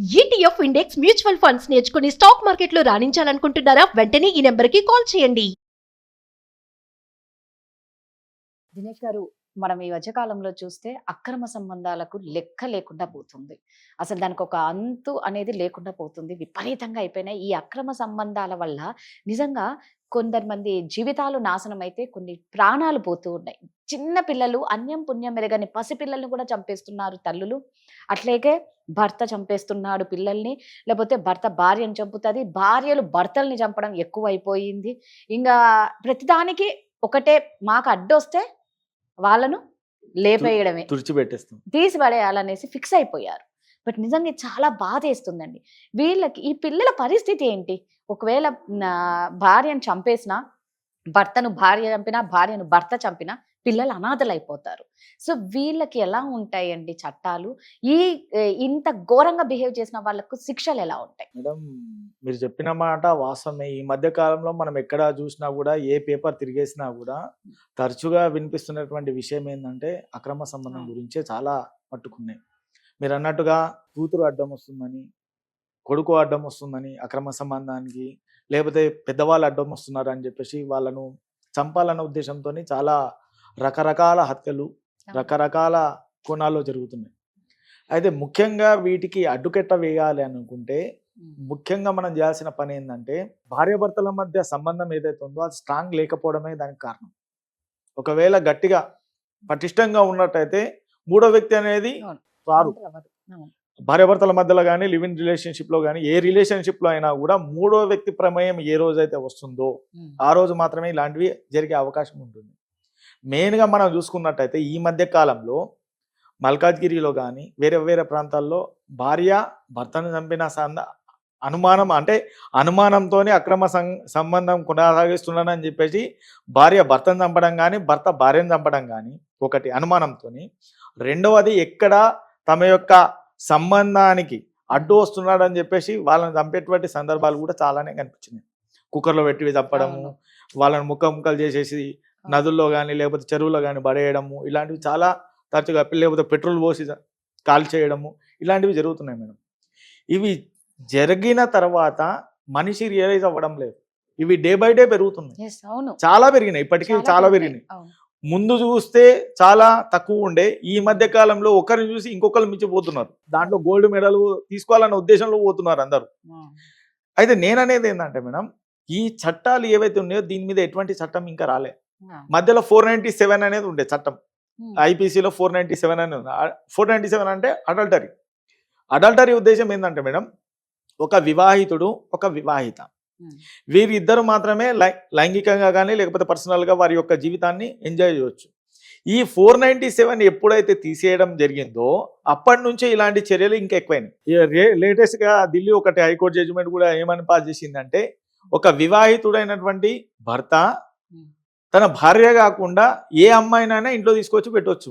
ETF index mutual funds నేర్చుకుని stock మార్కెట్లో రాణించాలనుకుంటున్నారా? వెంటనే ఈ నెంబర్కి కాల్ చేయండి. దినేష్ గారు మనం ఈ మధ్యకాలంలో చూస్తే అక్రమ సంబంధాలకు లెక్క లేకుండా పోతుంది. అసలు దానికి ఒక అంతు అనేది లేకుండా పోతుంది. విపరీతంగా అయిపోయినాయి. ఈ అక్రమ సంబంధాల వల్ల నిజంగా కొందరు మంది జీవితాలు నాశనం అయితే కొన్ని ప్రాణాలు పోతూ ఉన్నాయి. చిన్న పిల్లలు అన్యం పుణ్యం మెరగని పసిపిల్లల్ని కూడా చంపేస్తున్నారు తల్లులు. అట్లాగే భర్త చంపేస్తున్నాడు పిల్లల్ని లేకపోతే భర్త భార్యను చంపుతుంది భార్యలు భర్తల్ని చంపడం ఎక్కువ అయిపోయింది ఇంకా ప్రతిదానికి ఒకటే మాకు అడ్డొస్తే వాళ్ళను లేపేయడమే. తుడిచిపెట్టేస్తాం. తీసి పడేయాలనేసి ఫిక్స్ అయిపోయారు. బట్ నిజంగా చాలా బాధ వేస్తుందండి వీళ్ళకి ఈ పిల్లల పరిస్థితి ఏంటి? ఒకవేళ భార్యను చంపేసినా భర్తను భార్య చంపినా భార్యను భర్త చంపినా పిల్లలు అనాథలు అయిపోతారు సో వీళ్ళకి ఎలా ఉంటాయండి చట్టాలు? ఈ ఇంత ఘోరంగా బిహేవ్ చేసిన వాళ్ళకు శిక్షలు ఎలా ఉంటాయి? మేడం మీరు చెప్పిన మాట వాస్తవమే. ఈ మధ్య కాలంలో మనం ఎక్కడ చూసినా కూడా ఏ పేపర్ తిరిగేసినా కూడా తరచుగా వినిపిస్తున్నటువంటి విషయం ఏంటంటే అక్రమ సంబంధం. గురించే చాలా పట్టుకున్నాయి. మీరు అన్నట్టుగా కూతురు అడ్డం వస్తుందని కొడుకు అడ్డం వస్తుందని అక్రమ సంబంధానికి లేకపోతే పెద్దవాళ్ళు అడ్డం వస్తున్నారు అని చెప్పేసి వాళ్ళను చంపాలన్న ఉద్దేశంతో చాలా రకరకాల హత్యలు రకరకాల కోణాల్లో జరుగుతున్నాయి. అయితే ముఖ్యంగా వీటికి అడ్డుకెట్ట వేయాలి అనుకుంటే ముఖ్యంగా మనం చేయాల్సిన పని ఏంటంటే భార్యాభర్తల మధ్య సంబంధం ఏదైతే ఉందో అది స్ట్రాంగ్ లేకపోవడమే దానికి కారణం. ఒకవేళ గట్టిగా పటిష్టంగా ఉన్నట్టయితే మూడో వ్యక్తి అనేది. రారు. భార్యాభర్తల మధ్యలో కానీ లివ్ ఇన్ రిలేషన్షిప్లో కానీ ఏ రిలేషన్షిప్లో అయినా కూడా మూడో వ్యక్తి ప్రమేయం ఏ రోజైతే వస్తుందో. ఆ రోజు మాత్రమే ఇలాంటివి జరిగే అవకాశం ఉంటుంది. మెయిన్గా మనం చూసుకున్నట్టయితే ఈ మధ్య కాలంలో మల్కాజ్గిరిలో కానీ వేరే వేరే ప్రాంతాల్లో భార్య భర్తను చంపిన సంద అనుమానం అంటే అనుమానంతోనే అక్రమ సం సంబంధం కొనసాగిస్తున్నానని చెప్పేసి భార్య భర్తను చంపడం కానీ భర్త భార్యను చంపడం కానీ ఒకటి అనుమానంతోని రెండవది ఎక్కడ తమ యొక్క సంబంధానికి అడ్డు వస్తున్నాడని చెప్పేసి వాళ్ళని చంపేటువంటి సందర్భాలు కూడా చాలానే కనిపించినాయి కుక్కర్లో పెట్టి చంపడము. వాళ్ళని ముక్క ముక్కలు చేసేసి నదుల్లో కానీ లేకపోతే చెరువులో కానీ పడేయడము ఇలాంటివి చాలా తరచుగా లేకపోతే పెట్రోల్ పోసి కాల్ చేయడము ఇలాంటివి జరుగుతున్నాయి మేడం. ఇవి జరిగిన తర్వాత మనిషి రియలైజ్ అవ్వడం లేదు. ఇవి డే బై డే పెరుగుతున్నాయి. చాలా పెరిగినాయి. ఇప్పటికీ చాలా పెరిగినాయి. ముందు చూస్తే చాలా తక్కువ ఉండే. ఈ మధ్య కాలంలో ఒకరిని చూసి ఇంకొకరు మించిపోతున్నారు. దాంట్లో గోల్డ్ మెడల్ తీసుకోవాలన్న ఉద్దేశంలో పోతున్నారు అందరూ. అయితే నేననేది ఏంటంటే మేడం ఈ చట్టాలు ఏవైతే ఉన్నాయో దీని మీద ఎటువంటి చట్టం ఇంకా రాలే. మధ్యలో ఫోర్ నైన్టీ సెవెన్ అనేది ఉండే చట్టం. ఐపీసీలో ఫోర్ నైన్టీ సెవెన్ అని ఉంది. ఫోర్ నైన్టీ సెవెన్ అంటే అడల్టరీ. అడల్టరీ ఉద్దేశం ఏంటంటే మేడం ఒక వివాహితుడు ఒక వివాహిత. వీరిద్దరు మాత్రమే లైంగికంగా కానీ లేకపోతే పర్సనల్గా వారి యొక్క జీవితాన్ని ఎంజాయ్ చేయవచ్చు ఈ ఫోర్ నైన్టీ సెవెన్ ఎప్పుడైతే తీసేయడం జరిగిందో అప్పటి నుంచే ఇలాంటి చర్యలు ఇంకా ఎక్కువైనాయి. లేటెస్ట్గా ఢిల్లీ ఒకటి హైకోర్టు జడ్జిమెంట్ కూడా ఏమని పాస్ చేసిందంటే ఒక వివాహితుడైనటువంటి భర్త. తన భార్య కాకుండా ఏ అమ్మాయినైనా ఇంట్లో తీసుకొచ్చి పెట్టవచ్చు.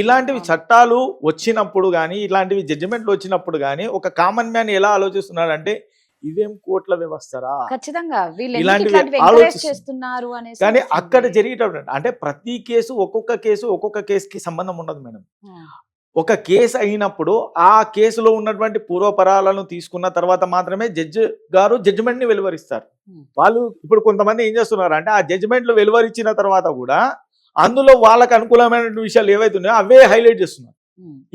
ఇలాంటివి. చట్టాలు వచ్చినప్పుడు కానీ ఇలాంటివి జడ్జిమెంట్లు వచ్చినప్పుడు కానీ ఒక కామన్ మ్యాన్ ఎలా ఆలోచిస్తున్నాడంటే ఇదేం కోట్ల వ్యవస్థరా ఖచ్చితంగా. చేస్తున్నారు కానీ. అక్కడ జరిగేటప్పుడు అంటే ప్రతి కేసు ఒక్కొక్క కేసు ఒక్కొక్క కేసుకి సంబంధం ఉండదు మేడం. ఒక కేసు అయినప్పుడు ఆ కేసులో ఉన్నటువంటి పూర్వపరాలను తీసుకున్న తర్వాత మాత్రమే జడ్జి గారు జడ్జిమెంట్ని వెలువరిస్తారు Hmm. వాళ్ళు ఇప్పుడు కొంతమంది ఏం చేస్తున్నారు అంటే ఆ జడ్జిమెంట్లు వెలువరించిన తర్వాత కూడా అందులో వాళ్ళకి అనుకూలమైన విషయాలు ఏవైతే ఉన్నాయో అవే హైలైట్ చేస్తున్నారు.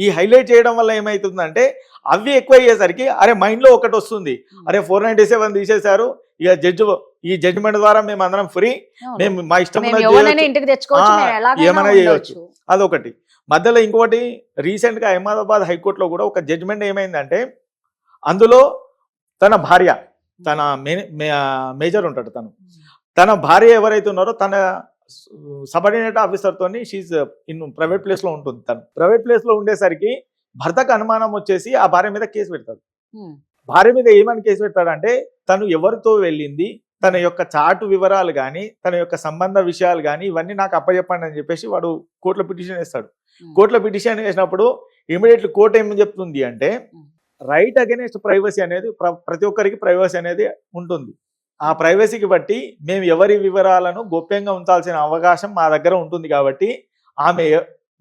ఈ హైలైట్ చేయడం వల్ల ఏమవుతుందంటే అవి ఎక్కువ అయ్యేసరికి అరే మైండ్లో ఒకటి వస్తుంది. అరే ఫోర్ నైన్టీ సెవెన్ తీసేశారు. ఇక జడ్జి ఈ జడ్జిమెంట్ ద్వారా మేము అందరం ఫ్రీ. మేము మా ఇష్టం ఏమైనా ఉండొచ్చు. అదొకటి. మధ్యలో ఇంకోటి రీసెంట్గా అహ్మదాబాద్ హైకోర్టులో కూడా ఒక జడ్జిమెంట్ ఏమైందంటే అందులో తన భార్య తన మేజర్ ఉంటాడు తను. తన భార్య ఎవరైతే ఉన్నారో తన సబర్డినేట్ ఆఫీసర్ తోని షీజ్ ఇన్ ప్రైవేట్ ప్లేస్లో ఉంటుంది తను ప్రైవేట్ ప్లేస్లో ఉండేసరికి భర్తకు అనుమానం వచ్చేసి ఆ భార్య మీద కేసు పెడతాడు. భార్య మీద ఏమని కేసు పెడతాడంటే తను ఎవరితో వెళ్ళింది తన యొక్క చాటు వివరాలు కానీ తన యొక్క సంబంధ విషయాలు కానీ ఇవన్నీ నాకు అప్పచెప్పండి అని చెప్పేసి వాడు కోర్టులో పిటిషన్ వేస్తాడు. కోర్టులో పిటిషన్ వేసినప్పుడు ఇమీడియట్లీ కోర్టు ఏం చెప్తుంది అంటే. రైట్ అగెనెస్ట్ ప్రైవసీ అనేది ప్ర- ప్రతి ఒక్కరికి ప్రైవసీ అనేది ఉంటుంది ఆ ప్రైవసీకి బట్టి మేము ఎవరి వివరాలను గోప్యంగా ఉంచాల్సిన అవకాశం మా దగ్గర ఉంటుంది కాబట్టి ఆమె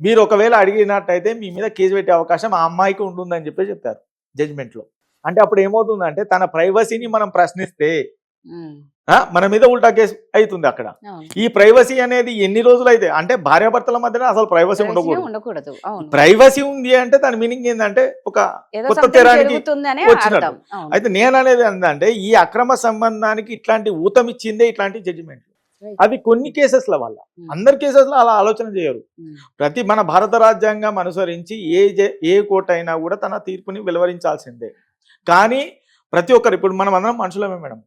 మీరు ఒకవేళ అడిగినట్టయితే మీ మీద కేసు పెట్టే అవకాశం ఆ అమ్మాయికి ఉంటుందని చెప్పి చెప్పారు జడ్జిమెంట్లో అంటే అప్పుడు ఏమవుతుందంటే తన ప్రైవసీని మనం ప్రశ్నిస్తే మన మీద ఉల్టా కేసు అవుతుంది అక్కడ. ఈ ప్రైవసీ అనేది ఎన్ని రోజులు అయితే అంటే భార్యాభర్తల మధ్యన అసలు ప్రైవసీ ఉండకూడదు. ప్రైవసీ ఉంది అంటే దాని మీనింగ్ ఏంటంటే ఒక కొత్త తరానికి వచ్చినట్టు. అయితే నేను అనేది ఏంటంటే ఈ అక్రమ సంబంధానికి ఇట్లాంటి ఊతం ఇచ్చిందే ఇట్లాంటి జడ్జిమెంట్. అవి కొన్ని కేసెస్ల వల్ల. ఉమ్, అందరి కేసెస్లో అలా ఆలోచన చేయరు. ఉమ్, ప్రతి మన భారత రాజ్యాంగం అనుసరించి ఏ ఏ కోర్టు అయినా కూడా తన తీర్పుని వెలువరించాల్సిందే. కానీ ప్రతి ఒక్కరు ఇప్పుడు మనం అందరం మనుషులమే మేడం.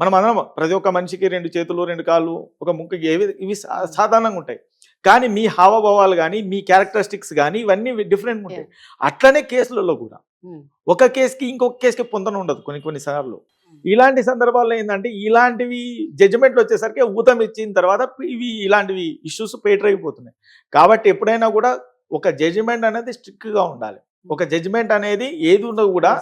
మనం అందరం ప్రతి ఒక్క మనిషికి రెండు చేతులు రెండు కాళ్ళు ఒక ముక్కుకి ఏవి ఇవి సాధారణంగా ఉంటాయి. కానీ మీ హావభావాలు కానీ మీ క్యారెక్టరిస్టిక్స్ కానీ ఇవన్నీ డిఫరెంట్ ఉంటాయి. అట్లనే కేసులలో కూడా ఒక కేసుకి ఇంకొక కేసుకి పొందన ఉండదు కొన్ని కొన్ని సార్లు. ఇలాంటి సందర్భాల్లో ఏంటంటే ఇలాంటివి జడ్జిమెంట్లు వచ్చేసరికి ఊతం ఇచ్చిన తర్వాత ఇవి ఇలాంటివి ఇష్యూస్ పేటరైపోతున్నాయి. కాబట్టి ఎప్పుడైనా కూడా ఒక జడ్జిమెంట్ అనేది స్ట్రిక్ట్గా ఉండాలి ఒక జడ్జిమెంట్ అనేది ఏది ఉన్నా కూడా.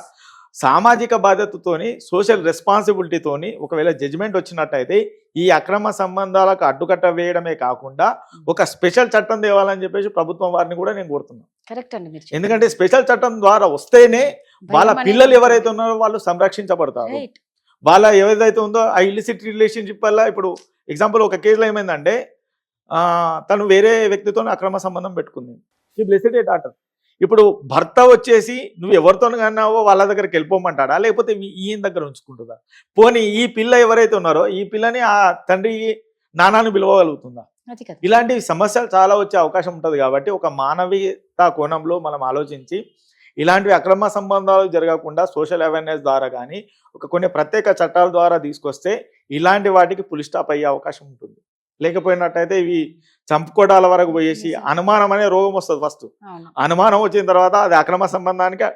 సామాజిక బాధ్యతతోని సోషల్ రెస్పాన్సిబిలిటీతోని ఒకవేళ జడ్జిమెంట్ వచ్చినట్టయితే ఈ అక్రమ సంబంధాలకు అడ్డుకట్ట వేయడమే కాకుండా ఒక స్పెషల్ చట్టం తేవాలని చెప్పేసి ప్రభుత్వం వారిని కూడా నేను కోరుతున్నాను. కరెక్ట్ అండి మీరు ఎందుకంటే స్పెషల్ చట్టం ద్వారా వస్తేనే వాళ్ళ పిల్లలు ఎవరైతే ఉన్నారో వాళ్ళు సంరక్షించబడతారు. వాళ్ళ ఏదైతే ఉందో ఆ ఇల్లిసిట్ రిలేషన్షిప్ వల్ల ఇప్పుడు ఎగ్జాంపుల్ ఒక కేసులో ఏమైందంటే ఆ, తను వేరే వ్యక్తితో అక్రమ సంబంధం పెట్టుకుంది. ఈ బ్లెస్డ్ డాటర్ ఇప్పుడు భర్త వచ్చేసి నువ్వు ఎవరితో కన్నావో వాళ్ళ దగ్గరికి వెళ్ళిపోమంటాడా? లేకపోతే ఈయన దగ్గర ఉంచుకుంటుందా? పోనీ ఈ పిల్ల ఎవరైతే ఉన్నారో ఈ పిల్లని ఆ తండ్రి నానాన్ని పిలవగలుగుతుందా? ఇలాంటి సమస్యలు చాలా వచ్చే అవకాశం ఉంటుంది కాబట్టి ఒక మానవీయత కోణంలో మనం ఆలోచించి ఇలాంటివి అక్రమ సంబంధాలు జరగకుండా సోషల్ అవేర్నెస్ ద్వారా కానీ ఒక కొన్ని ప్రత్యేక చట్టాల ద్వారా తీసుకొస్తే ఇలాంటి వాటికి పులి స్టాప్ అయ్యే అవకాశం ఉంటుంది. లేకపోయినట్టయితే ఇవి చంపుకోవడాల వరకు పోయేసి అనుమానం అనే రోగం వస్తుంది ఫస్ట్. అనుమానం వచ్చిన తర్వాత అది అక్రమ సంబంధానికి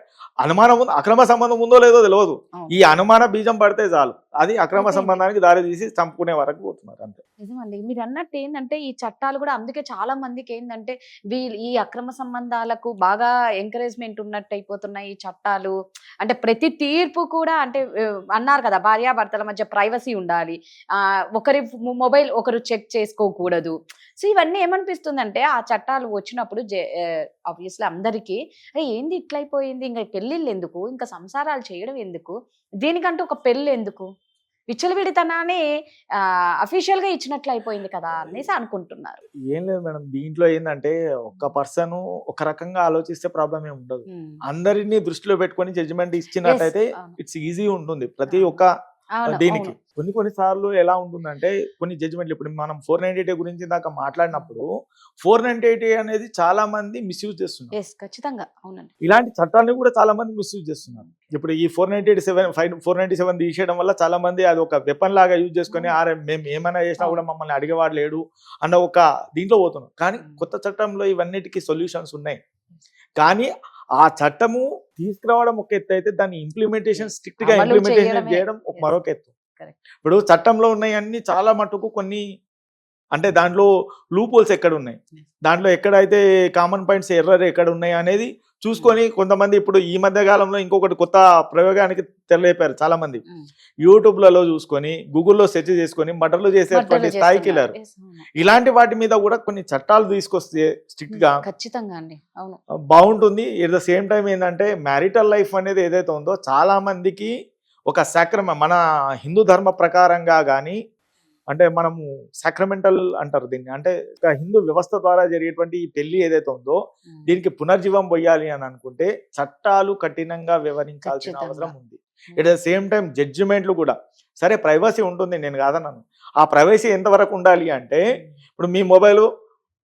అనుమానం అక్రమ సంబంధం ఉందో లేదో తెలియదు. ఈ అనుమాన బీజం పడితే చాలు. అది అక్రమ సంబంధానికి దారి తీసి చంపుకునే వరకు పోతున్నారు అంతే. నిజమండి. మీరు అన్నట్టు ఏంటంటే ఈ చట్టాలు కూడా అందుకే చాలా మందికి ఏంటంటే వీళ్ళు ఈ అక్రమ సంబంధాలకు బాగా ఎంకరేజ్మెంట్ ఉన్నట్టు అయిపోతున్నాయి ఈ చట్టాలు. అంటే ప్రతి తీర్పు కూడా అంటే అన్నారు కదా భార్యాభర్తల మధ్య ప్రైవసీ ఉండాలి. ఆ ఒకరి మొబైల్ ఒకరు చెక్ చేసుకోకూడదు. సో ఇవన్నీ ఏమనిపిస్తుందంటే ఆ చట్టాలు వచ్చినప్పుడు ఆబ్వియస్లీ అందరికీ అరే ఏంది ఇట్లయిపోయింది? ఇంకా పెళ్ళిళ్ళు ఎందుకు? ఇంకా సంసారాలు చేయడం ఎందుకు? దీనికంటూ ఒక పెళ్ళి ఎందుకు? విచ్చలవిడితనాన్ని అఫీషియల్గా ఇచ్చినట్లు అయిపోయింది కదా అనేసి అనుకుంటున్నారు. ఏం లేదు మేడం. దీంట్లో ఏంటంటే ఒక్క పర్సన్ ఒక రకంగా ఆలోచిస్తే ప్రాబ్లం ఏమి ఉండదు. అందరినీ దృష్టిలో పెట్టుకొని జడ్జిమెంట్ ఇచ్చినట్టయితే. ఇట్స్ ఈజీ ఉంటుంది. ప్రతి ఒక్క దీనికి. కొన్ని కొన్ని సార్లు ఎలా ఉంటుందంటే కొన్ని జడ్జిమెంట్లు ఇప్పుడు మనం ఫోర్ నైన్టీ ఎయిట్ గురించి దాకా మాట్లాడినప్పుడు ఫోర్ నైన్టీ ఎయిట్ అనేది చాలా మంది మిస్యూజ్ చేస్తున్నారు. ఖచ్చితంగా. అవునండి. ఇలాంటి చట్టాన్ని కూడా చాలా మంది మిస్యూజ్ చేస్తున్నారు. ఇప్పుడు ఈ four ninety eight seven five four ninety seven తీసేయడం వల్ల చాలా మంది అది ఒక వెపన్ లాగా యూజ్ చేసుకొని. ఆరే మేము ఏమైనా చేసినా కూడా మమ్మల్ని అడిగేవాడు లేడు అన్న ఒక దీంట్లో పోతున్నాం. కానీ. కొత్త చట్టంలో ఇవన్నిటికీ సొల్యూషన్స్ ఉన్నాయి. కానీ ఆ చట్టము తీసుకురావడం ఒక ఎత్తు అయితే దాని ఇంప్లిమెంటేషన్ స్ట్రిక్ట్గా ఇంప్లిమెంటేషన్. చేయడం. మరొక ఎత్తు. ఇప్పుడు చట్టంలో ఉన్నాయన్నీ చాలా మటుకు కొన్ని అంటే దాంట్లో లూపోల్స్ ఎక్కడ ఉన్నాయి. దాంట్లో ఎక్కడైతే కామన్ పాయింట్స్ ఎర్రర్ ఎక్కడ ఉన్నాయి అనేది చూసుకొని కొంతమంది ఇప్పుడు ఈ మధ్య కాలంలో ఇంకొకటి కొత్త ప్రయోగానికి తెరలేపారు చాలా మంది. యూట్యూబ్లలో చూసుకొని గూగుల్లో సెర్చ్ చేసుకొని మటర్లు చేసేటువంటి స్థాయికి. వెళ్ళారు. ఇలాంటి వాటి మీద కూడా కొన్ని చట్టాలు తీసుకొస్తే స్ట్రిక్ట్గా ఖచ్చితంగా అండి అవును బాగుంటుంది ఎట్ ద సేమ్ టైం ఏంటంటే మ్యారిటల్ లైఫ్ అనేది ఏదైతే ఉందో చాలా మందికి ఒక సాక్రమ మన హిందూ ధర్మ ప్రకారంగా కానీ అంటే మనము సాక్రమెంటల్ అంటారు దీన్ని. అంటే హిందూ వ్యవస్థ ద్వారా జరిగేటువంటి ఈ పెళ్ళి ఏదైతే ఉందో. దీనికి పునర్జీవం పోయాలి అని అనుకుంటే చట్టాలు కఠినంగా వ్యవహరించాల్సిన ఖచ్చితంగా. అవసరం ఉంది. ఎట్ ద సేమ్ టైం జడ్జిమెంట్లు కూడా. సరే ప్రైవసీ ఉంటుంది నేను కాదన్నాను ఆ ప్రైవసీ ఎంతవరకు ఉండాలి అంటే ఇప్పుడు మీ మొబైల్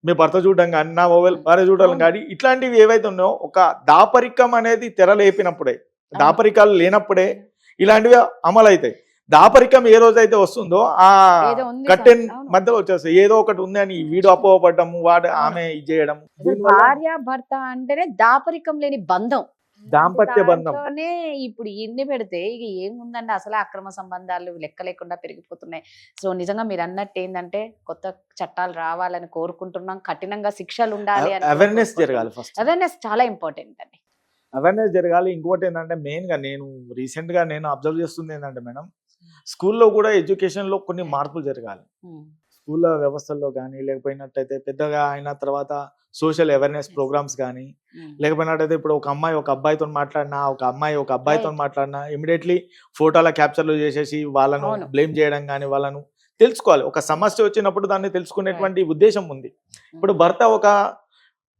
మీ భర్త చూడడం కానీ నా మొబైల్ భార్య చూడడం. కానీ ఇట్లాంటివి ఏవైతే ఉన్నాయో ఒక దాపరికం అనేది తెరలేపినప్పుడే దాపరికాలు లేనప్పుడే ఇలాంటివి అమలు అవుతాయి దాపరికం ఏ రోజైతే వస్తుందో ఆ కట్టెన్. మధ్యలో వచ్చేస్తాయి. ఏదో ఒకటి ఉంది అని వీడు అపోవబడ్డము వాడు ఆమె ఇది చేయడం. భార్య భర్త అంటేనే దాపరికం లేని బంధం. దాంపత్య బంధం. ఇప్పుడు ఇన్ని పెడితే ఇక ఏముందండి? అసలు అక్రమ సంబంధాలు లెక్క లేకుండా పెరిగిపోతున్నాయి. సో నిజంగా మీరు అన్నట్టు ఏంటంటే కొత్త చట్టాలు రావాలని కోరుకుంటున్నాం. కఠినంగా శిక్షలు ఉండాలి అవేర్నెస్ జరగాలి ఫస్ట్ అవేర్నెస్ చాలా ఇంపార్టెంట్ అండి. అవేర్నెస్ జరగాలి. ఇంకోటి ఏంటంటే మెయిన్గా నేను రీసెంట్గా నేను అబ్జర్వ్ చేస్తుంది ఏంటంటే మేడం స్కూల్లో కూడా ఎడ్యుకేషన్లో కొన్ని మార్పులు జరగాలి. స్కూల్ వ్యవస్థల్లో కానీ లేకపోయినట్టయితే పెద్దగా అయిన తర్వాత సోషల్ అవేర్నెస్ ప్రోగ్రామ్స్ కానీ. లేకపోయినట్టయితే ఇప్పుడు ఒక అమ్మాయి ఒక అబ్బాయితో మాట్లాడినా ఒక అమ్మాయి ఒక అబ్బాయితో. మాట్లాడినా ఇమీడియట్లీ ఫోటోల క్యాప్చర్లు చేసేసి వాళ్ళను. బ్లేమ్ చేయడం కానీ వాళ్ళను తెలుసుకోవాలి ఒక సమస్య వచ్చినప్పుడు దాన్ని తెలుసుకునేటువంటి ఉద్దేశం ఉంది ఇప్పుడు భర్త ఒక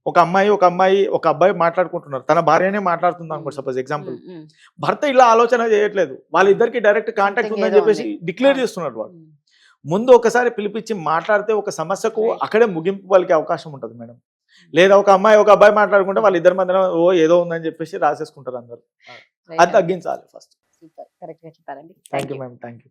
ఒక అమ్మాయి ఒక అమ్మాయి ఒక అబ్బాయి మాట్లాడుకుంటున్నారు తన భార్యనే మాట్లాడుతుంది అనుకో Mm. సపోజ్ ఎగ్జాంపుల్ భర్త ఇలా ఆలోచన చేయట్లేదు వాళ్ళిద్దరికి డైరెక్ట్ కాంటాక్ట్ ఉందని చెప్పేసి. డిక్లేర్. చేస్తున్నారు ఉమ్. ముందు ఒకసారి పిలిపించి మాట్లాడితే ఒక సమస్యకు. అక్కడే ముగింపు పలికే అవకాశం ఉంటుంది మేడం లేదా ఒక అమ్మాయి ఒక అబ్బాయి మాట్లాడుకుంటే వాళ్ళ ఇద్దరి మధ్యన ఓ ఏదో ఉందని చెప్పేసి రాసేసుకుంటారు అందరు అది. తగ్గించాలి ఫస్ట్ సూపర్ కరెక్ట్గా చెప్పారండి thank you ma'am thank you